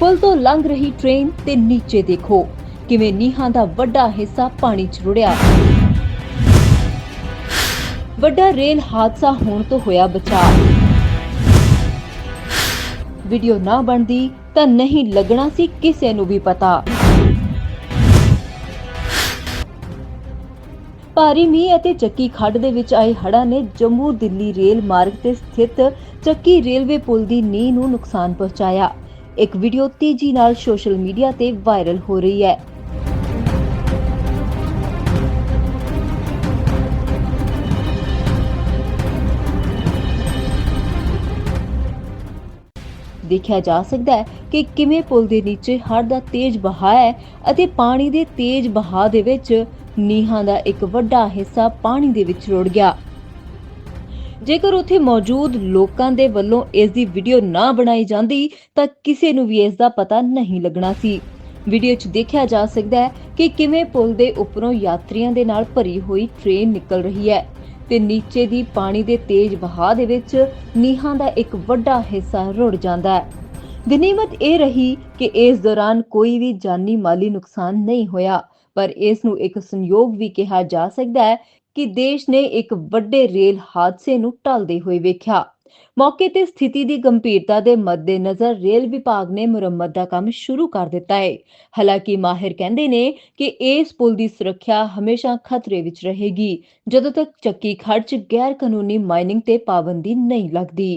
ਪੁਲ ਤੋਂ ਲੰਘ ਰਹੀ ਟ੍ਰੇਨ ਤੇ ਨੀਚੇ ਦੇਖੋ, ਕਿਵੇਂ ਨੀਹਾਂ ਦਾ ਵੱਡਾ ਹਿੱਸਾ ਪਾਣੀ 'ਚ ਰੁੜਿਆ। ਵੱਡਾ ਰੇਲ ਹਾਦਸਾ ਹੋਣ ਤੋਂ ਹੋਇਆ ਬਚਾਅ। ਵੀਡੀਓ ਨਾ ਬਣਦੀ ਤਾਂ ਨਹੀਂ ਲੱਗਣਾ ਸੀ ਕਿਸੇ ਨੂੰ ਵੀ ਪਤਾ। ਭਾਰੀ ਮੀਂਹ ਅਤੇ ਚੱਕੀ ਖੱਡ ਦੇ ਵਿੱਚ ਆਏ ਹੜ੍ਹਾਂ ਨੇ ਜੰਮੂ ਦਿੱਲੀ ਰੇਲ ਮਾਰਗ ਤੇ ਸਥਿਤ ਚੱਕੀ ਰੇਲਵੇ ਪੁਲ ਦੀ ਨੀਂਹ ਨੂੰ ਨੁਕਸਾਨ ਪਹੁੰਚਾਇਆ। ਇੱਕ ਵੀਡੀਓ ਤੇਜ਼ੀ ਨਾਲ ਸੋਸ਼ਲ ਮੀਡੀਆ ਤੇ ਵਾਇਰਲ ਹੋ ਰਹੀ ਹੈ। ਦੇਖਿਆ ਜਾ ਸਕਦਾ ਹੈ ਕਿ ਕਿਵੇਂ ਪੁਲ ਦੇ ਨੀਚੇ ਹੜ੍ਹ ਦਾ ਤੇਜ਼ ਬਹਾਅ ਹੈ ਅਤੇ ਪਾਣੀ ਦੇ ਤੇਜ਼ ਬਹਾਅ ਦੇ ਵਿੱਚ ਨੀਹਾਂ ਦਾ ਇੱਕ ਵੱਡਾ ਹਿੱਸਾ ਪਾਣੀ ਦੇ ਵਿੱਚ ਰੁੜ ਗਿਆ। ਜੇਕਰ ਉੱਥੇ ਮੌਜੂਦ ਲੋਕਾਂ ਦੇ ਵੱਲੋਂ ਇਸ ਦੀ ਵੀਡੀਓ ਨਾ ਬਣਾਈ ਜਾਂਦੀ, ਤਾਂ ਕਿਸੇ ਨੂੰ ਵੀ ਇਸ ਦਾ ਪਤਾ ਨਹੀਂ ਲੱਗਣਾ ਸੀ। ਵੀਡੀਓ 'ਚ ਦੇਖਿਆ ਜਾ ਸਕਦਾ ਹੈ ਕਿ ਕਿਵੇਂ ਪੁਲ ਦੇ ਉੱਪਰੋਂ ਯਾਤਰੀਆਂ ਦੇ ਨਾਲ ਭਰੀ ਹੋਈ ਟ੍ਰੇਨ ਨਿਕਲ ਰਹੀ ਹੈ ਤੇ ਨੀਚੇ ਦੀ ਪਾਣੀ ਦੇ ਤੇਜ਼ ਵਹਾਅ ਦੇ ਵਿੱਚ ਨੀਹਾਂ ਦਾ ਇੱਕ ਵੱਡਾ ਹਿੱਸਾ ਰੁੜ ਜਾਂਦਾ ਹੈ। ਗਨੀਮਤ ਇਹ ਰਹੀ ਕਿ ਇਸ ਦੌਰਾਨ ਕੋਈ ਵੀ ਜਾਨੀ ਮਾਲੀ ਨੁਕਸਾਨ ਨਹੀਂ ਹੋਇਆ। ਪਰ ਇਸ ਨੂੰ ਇੱਕ ਸੰਯੋਗ ਵੀ ਕਿਹਾ ਜਾ ਸਕਦਾ ਹੈ ਕਿ ਦੇਸ਼ ਨੇ ਇੱਕ ਵੱਡੇ ਰੇਲ ਹਾਦਸੇ ਨੂੰ ਟਲਦੇ ਹੋਏ ਵੇਖਿਆ। ਮੌਕੇ ਤੇ ਸਥਿਤੀ ਦੀ ਗੰਭੀਰਤਾ ਦੇ ਮੱਦੇਨਜ਼ਰ ਰੇਲ ਵਿਭਾਗ ਨੇ ਮੁਰੰਮਤ ਦਾ ਕੰਮ ਸ਼ੁਰੂ ਕਰ ਦਿੱਤਾ ਹੈ। ਹਾਲਾਂਕਿ ਮਾਹਿਰ ਕਹਿੰਦੇ ਨੇ ਕਿ ਇਸ ਪੁਲ ਦੀ ਸੁਰੱਖਿਆ ਹਮੇਸ਼ਾ ਖਤਰੇ ਵਿੱਚ ਰਹੇਗੀ, ਜਦੋਂ ਤੱਕ ਚੱਕੀ ਖੜ੍ਹ 'ਚ ਗੈਰ ਕਾਨੂੰਨੀ ਮਾਈਨਿੰਗ ਤੇ ਪਾਬੰਦੀ ਨਹੀਂ ਲੱਗਦੀ।